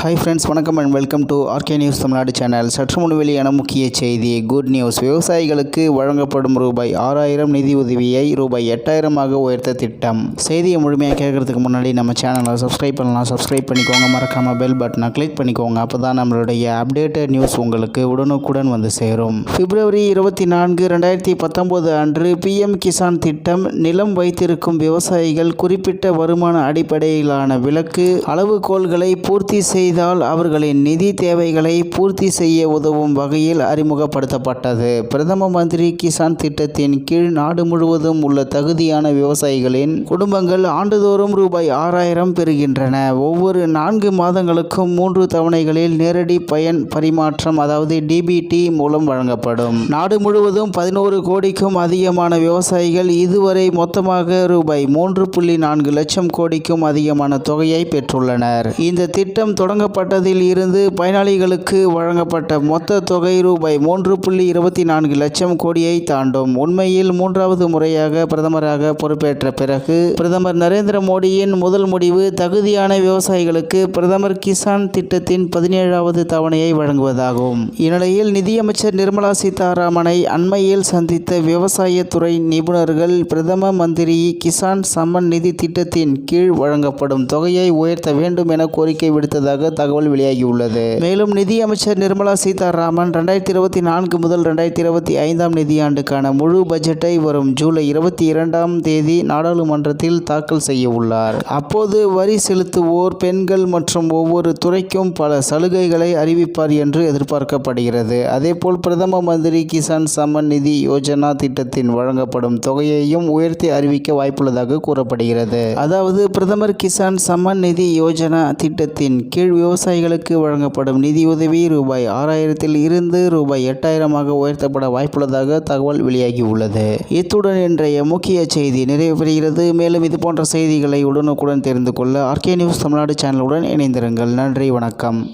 Hi friends வணக்கம் and welcome to RK news Tamil Nadu channel சற்று முன் வெளியான முக்கிய செய்தி குட் நியூஸ் விவசாயிகளுக்கு வழங்கப்படும் ரூபாய் ஆறாயிரம் நிதி உதவியை ரூபாய் எட்டாயிரமாக உயர்த்த திட்டம். செய்தியை முழுமையாக கேட்கறதுக்கு முன்னாடி நம்ம சேனலை சப்ஸ்கிரைப் பண்ணலாம். சப்ஸ்கிரைப் பண்ணிக்கோங்க. மறக்காமல் பெல் பட்டனை கிளிக் பண்ணிக்கோங்க. அப்போ தான் நம்மளுடைய அப்டேட்டட் நியூஸ் உங்களுக்கு உடனுக்குடன் வந்து சேரும். பிப்ரவரி இருபத்தி நான்கு ரெண்டாயிரத்தி பத்தொம்போது அன்று பிஎம் கிசான் திட்டம் நிலம் வைத்திருக்கும் விவசாயிகள் குறிப்பிட்ட வருமான அடிப்படையிலான விலக்கு அளவுகோல்களை பூர்த்தி செய்தால் அவர்களின் நிதி தேவைகளை பூர்த்தி செய்ய உதவும் வகையில் அறிமுகப்படுத்தப்பட்டது. பிரதம மந்திரி கிசான் திட்டத்தின் கீழ் நாடு முழுவதும் உள்ள தகுதியான விவசாயிகளின் குடும்பங்கள் ஆண்டுதோறும் ரூபாய் ஆறாயிரம் பெறுகின்றன. ஒவ்வொரு நான்கு மாதங்களுக்கும் மூன்று தவணைகளில் நேரடி பயன் பரிமாற்றம் அதாவது டிபிடி மூலம் வழங்கப்படும். நாடு முழுவதும் பதினோரு கோடிக்கும் அதிகமான விவசாயிகள் இதுவரை மொத்தமாக ரூபாய் மூன்று புள்ளி நான்கு லட்சம் கோடிக்கும் அதிகமான தொகையை பெற்றுள்ளனர். இந்த திட்டம் தொடங்க தொடங்கப்பட்டதில் இருந்து பயனாளிகளுக்கு வழங்கப்பட்ட மொத்த தொகை ரூபாய் மூன்று புள்ளி இருபத்தி நான்கு லட்சம் கோடியை தாண்டும். உண்மையில் மூன்றாவது முறையாக பிரதமராக பொறுப்பேற்ற பிறகு பிரதமர் நரேந்திர மோடியின் முதல் முடிவு தகுதியான விவசாயிகளுக்கு பிரதமர் கிசான் திட்டத்தின் பதினேழாவது தவணையை வழங்குவதாகும். இந்நிலையில் நிதியமைச்சர் நிர்மலா சீதாராமனை அண்மையில் சந்தித்த விவசாயத்துறை நிபுணர்கள் பிரதம மந்திரி கிசான் சம்மன் நிதி திட்டத்தின் கீழ் வழங்கப்படும் தொகையை உயர்த்த வேண்டும் என கோரிக்கை விடுத்ததாக தகவல் வெளியாகியுள்ளது மேலும் நிதியமைச்சர் நிர்மலா சீதாராமன் ரெண்டாயிரத்தி இருபத்தி நான்கு முதல் ரெண்டாயிரத்தி இருபத்தி ஐந்தாம் நிதியாண்டுக்கான முழு பட்ஜெட்டை வரும் ஜூலை இருபத்தி இரண்டாம் தேதி நாடாளுமன்றத்தில் தாக்கல் செய்ய உள்ளார். அப்போது வரி செலுத்துவோர் பெண்கள் மற்றும் ஒவ்வொரு துறைக்கும் பல சலுகைகளை அறிவிப்பார் என்று எதிர்பார்க்கப்படுகிறது. அதேபோல் பிரதம மந்திரி கிசான் சம்மன் நிதி யோஜனா திட்டத்தின் வழங்கப்படும் தொகையையும் உயர்த்தி அறிவிக்க வாய்ப்புள்ளதாக கூறப்படுகிறது. அதாவது பிரதமர் கிசான் சம்மன் நிதி யோஜனா திட்டத்தின் கீழ் விவசாயிகளுக்கு வழங்கப்படும் நிதியுதவி ரூபாய் ஆறாயிரத்தில் இருந்து ரூபாய் எட்டாயிரமாக உயர்த்தப்பட வாய்ப்புள்ளதாக தகவல் வெளியாகியுள்ளது. இத்துடன் இன்றைய முக்கிய செய்தி நிறைவு பெறுகிறது மேலும் இது போன்ற செய்திகளை உடனுக்குடன் தெரிந்து கொள்ள ஆர்கே நியூஸ் தமிழ்நாடு சேனலுடன் இணைந்திருங்கள். நன்றி வணக்கம்.